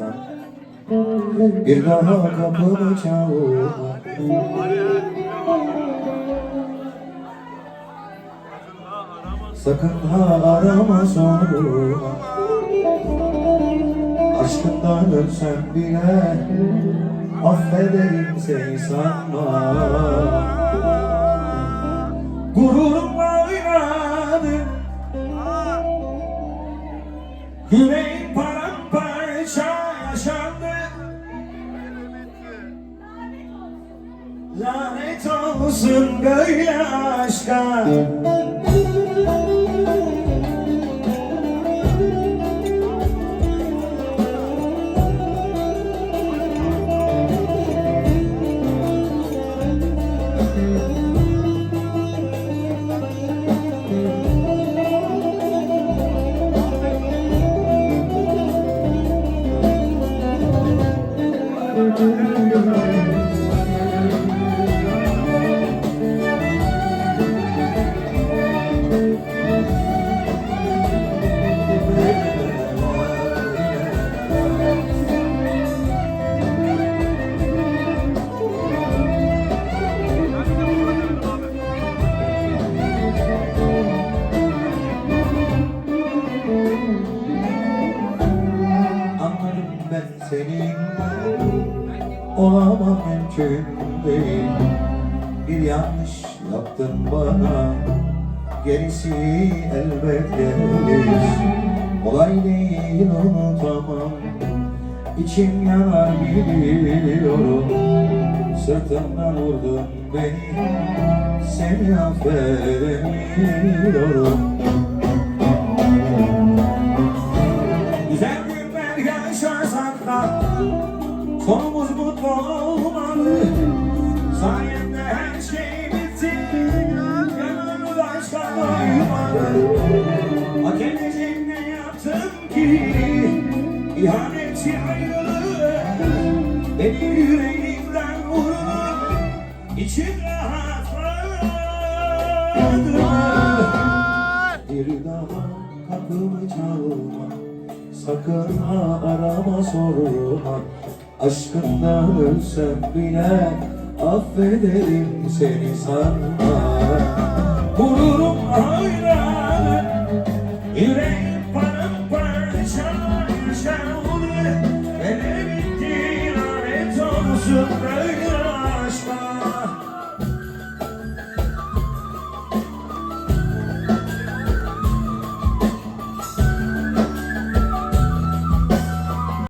bazen Bir daha kapımı çalma Sakın ha arama sorma Aşkından ölsem bile Affederim seni sanma Gururumla oynadı Yüreğim paramparça Lanet olsun böyle aşka Anladım ben senin Olamam mümkün değil. Bir yanlış yaptın bana Gerisi elbet gelir Kolay değil unutamam. İçim yanar biliyorum Sırtımdan vurdun beni Seni affedemiyorum Hak edecek ne yaptım ki İhanetçi ayrılığı Beni yüreğimden vurur İçim rahatladı Bir daha kapımı çalma Sakın ha arama sorma Aşkından ölsem bile Affederim seni sanma Gururum hayran Yüreğim paramparça yaşandı Beni bitti lanet olsun